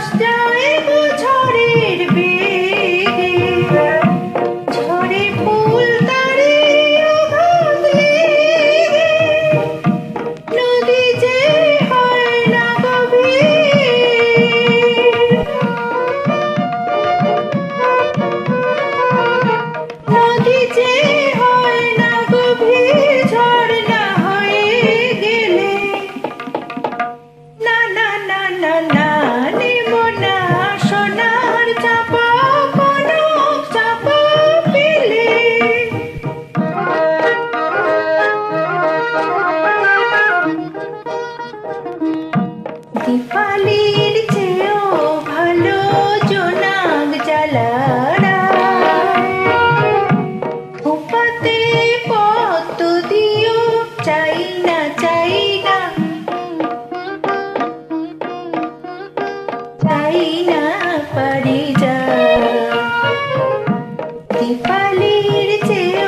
first. দীপালির চেয়েও ভালো জোনাক জ্বালারা। উপাতে পত দিও, চাই না চাই না। চাই না পারি যা দীপালির চেয়েও